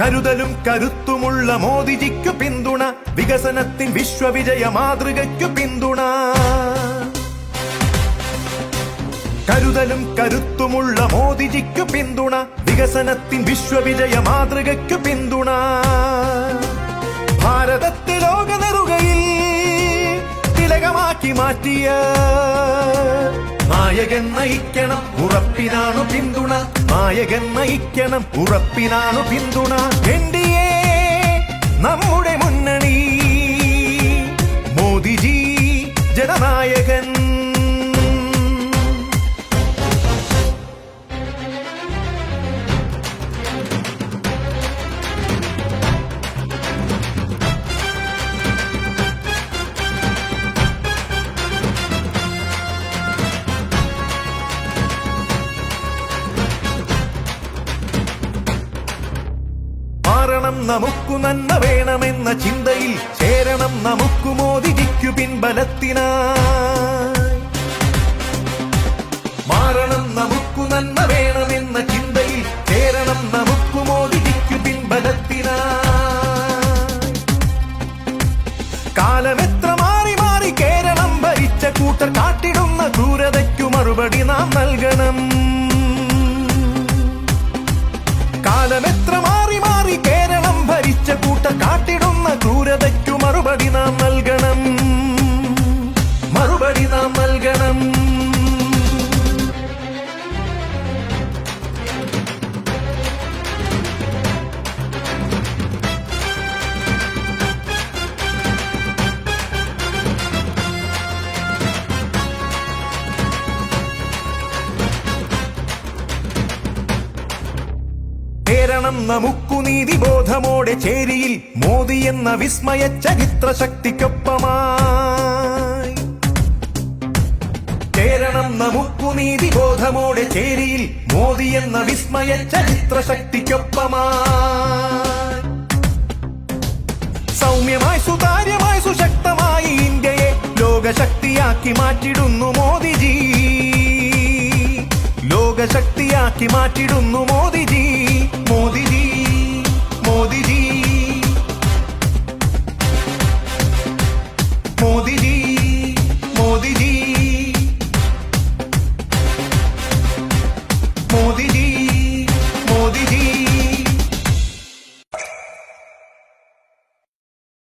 കരുതലും കരുത്തുമുള്ള മോദിജിക്കു പിന്തുണ വികസനത്തിൻ വിശ്വവിജയ മാതൃകയ്ക്കു പിന്തുണ. കരുതലും കരുത്തുമുള്ള മോദിജിക്കു പിന്തുണ വികസനത്തിൻ വിശ്വവിജയ മാതൃകയ്ക്കു പിന്തുണ. ഭാരതത്തെ ലോകനെറുകയിൽ തിലകമാക്കി മാറ്റിയ നായകൻ നയിക്കണം ഉറപ്പിനാണു പിന്തുണ. നായകൻ നയിക്കണം ഉറപ്പിനാണു പിന്തുണ. എൻ ഡി എ നമ്മുടെ മാറണം നമുക്കു നന്മ വേണമെന്ന ചിന്തയിൽ ചേരണം നമുക്കു മോദിജിക്കു പിൻബലത്തിനായി. മാറണം നമുക്കു നന്മ വേണമെന്ന ചിന്തയിൽ ചേരണം നമുക്കു മോദിജിക്കു പിൻബലത്തിനായി. കാലമെത്ര മാറി മാറി കേരളം ഭരിച്ച കൂട്ടർ കാട്ടിടുന്ന ക്രൂരതയ്ക്കു മറുപടി നാം നൽകണം. കാലമെത്ര മാറി കാട്ടിടുന്ന ക്രൂരതയ്ക്കു മറുപടി നാം കേരണം നമുക്കു നീതിബോധമോടെ ചേരിയിൽ മോദി എന്ന വിസ്മയ ചരിത്ര ശക്തിക്കൊപ്പമായി ചേരണം നമുക്കു നീതിബോധമോടെ ചേരിയിൽ മോദി എന്ന വിസ്മയ ചരിത്ര ശക്തിക്കൊപ്പമായി സൗമ്യമായി സുതാര്യമായി സുശക്തമായി ഇന്ത്യയെ ലോകശക്തിയാക്കി മാറ്റിടുന്നു മോദിജി. ലോകശക്തിയാക്കി മാറ്റിടുന്നു മോദിജി. മോദിജി. മോദിജി.